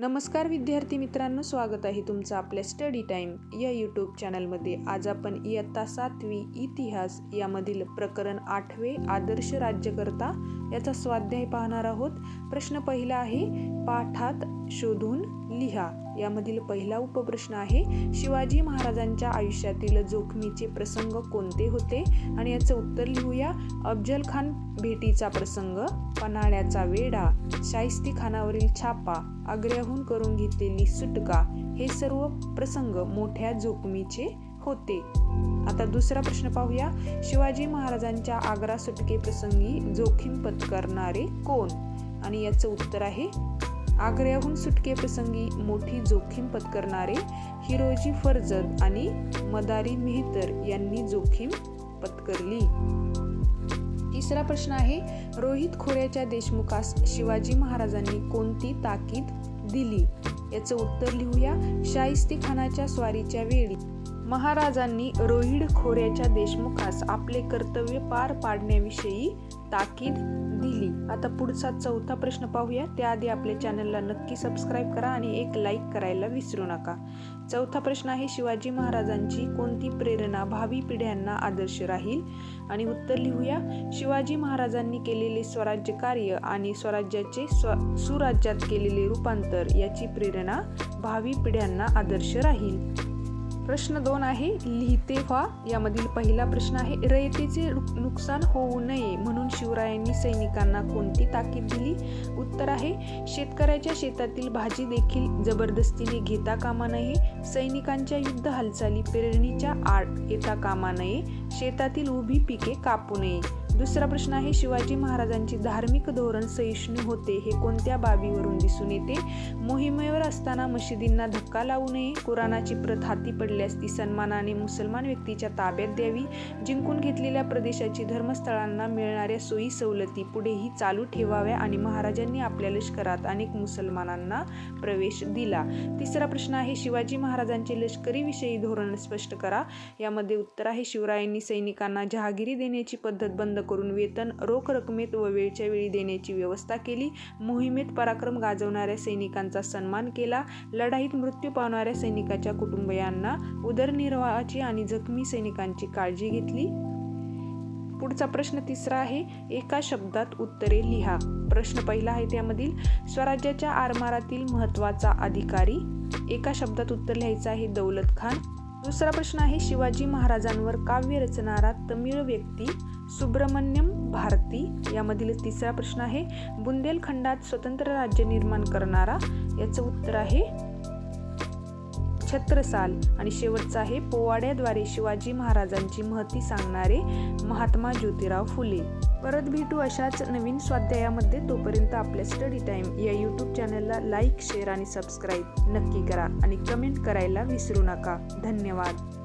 नमस्कार विद्यार्थी मित्रांनो स्वागत आहे तुमचं आपल्या स्टडी टाईम या यूट्यूब चॅनलमध्ये आज आपण इयत्ता सातवी इतिहास यामधील प्रकरण आठवे आदर्श राज्यकर्ता याचा स्वाध्याय पाहणार आहोत. प्रश्न पहिला आहे पाठात शोधून लिहा. यामधील पहिला उपप्रश्न आहे शिवाजी महाराजांच्या आयुष्यातील जोखमीचे प्रसंग कोणते होते? आणि याचं उत्तर लिहूया. अफजल खान भेटीचा प्रसंग. पन्हाळ्याचा वेढा शाहिस्ती खानावरील छापा आग्र्याहून करून घेतलेली सुटका हे सर्व प्रसंग मोठ्या जोखमीचे होते. आता दुसरा प्रश्न पाहूया. शिवाजी महाराजांच्या आग्रा सुटके प्रसंगी जोखीम पत्करणारे कोण? आणि याचं उत्तर आहे आग्र्याहून सुटके प्रसंगी मोठी जोखीम पत्करणारे हिरोजी फर्जद आणि मदारी मेहतर यांनी जोखीम पत्करली. तिसरा प्रश्न आहे रोहित खोऱ्याच्या देशमुखास शिवाजी महाराजांनी कोणती ताकीद दिली? याचं उत्तर लिहूया. शाहिस्ती खानाच्या स्वारीच्या वेळी. महाराजांनी रोहिड खोऱ्याच्या देशमुखास आपले कर्तव्य पार पाडण्याविषयी ताकीद दिली. आता पुढचा चौथा प्रश्न पाहूया. त्याआधी आपल्या चॅनलला नक्की सबस्क्राईब करा आणि एक लाईक करायला विसरू नका. चौथा प्रश्न आहे शिवाजी महाराजांची कोणती प्रेरणा भावी पिढ्यांना आदर्श राहील? आणि उत्तर लिहूया. शिवाजी महाराजांनी केलेले स्वराज्य कार्य आणि स्वराज्याचे स्व सुराज्यात केलेले रूपांतर याची प्रेरणा भावी पिढ्यांना आदर्श राहील. प्रश्न दोन आहे लिहिते व्हा. यामधील पहिला प्रश्न आहे रयतेचे नुकसान होऊ नये म्हणून शिवरायांनी सैनिकांना कोणती ताकीद दिली? उत्तर आहे शेतकऱ्याच्या शेतातील भाजी देखील जबरदस्तीने घेता कामा नये. सैनिकांच्या युद्ध हालचाली पेरणीच्या आड येता कामा नये. शेतातील उभी पिके कापू नये. दुसरा प्रश्न आहे शिवाजी महाराजांची धार्मिक धोरण सहिष्णू होते हे कोणत्या बाबीवरून दिसून येते? मोहिमेवर असताना मशिदींना धक्का लावू नये कुराणाची प्रत हाती पडल्यास ती सन्मानाने मुसलमान व्यक्तीच्या ताब्यात द्यावी जिंकून घेतलेल्या प्रदेशाची धर्मस्थळांना मिळणाऱ्या सोयी सवलती पुढेही चालू ठेवाव्या आणि महाराजांनी आपल्या लष्करात अनेक मुसलमानांना प्रवेश दिला. तिसरा प्रश्न आहे शिवाजी महाराजांचे लष्करी विषयी धोरण स्पष्ट करा. यामध्ये उत्तर आहे शिवरायांनी सैनिकांना जहागिरी देण्याची पद्धत बंद करून वेतन रोख रकमेत व वेळच्या वेळी देण्याची व्यवस्था केली. मोहिमेत पराक्रम गाजवणाऱ्या सैनिकांचा सन्मान केला. लढाईत मृत्यू पावणाऱ्या सैनिकाच्या कुटुंबियांना उदरनिर्वाहाची आणि जखमी सैनिकांची काळजी घेतली. पुढचा प्रश्न तिसरा आहे एका शब्दात उत्तरे लिहा. प्रश्न पहिला आहे त्यामधील स्वराज्याच्या आरमारातील महत्त्वाचा अधिकारी? एका शब्दात उत्तर लिहायचं आहे दौलत खान. दुसरा प्रश्न आहे शिवाजी महाराजांवर काव्य रचणारा तमिळ व्यक्ती? सुब्रमण्यम भारती यामधील तिसरा प्रश्न आहे. बुंदेलखंडात स्वतंत्र राज्य निर्माण करणारा याचं उत्तर आहे छत्रसाल. आणि शेवटचा आहे पोवाड्याद्वारे शिवाजी महाराजांची महती सांगणारे महात्मा ज्योतिराव फुले. परत भेटू अशाच नवीन स्वाध्यायामध्ये. तोपर्यंत आपल्या स्टडी टाईम या यूट्यूब चॅनलला लाईक शेअर आणि सबस्क्राईब नक्की करा. आणि कमेंट करायला विसरू नका. धन्यवाद.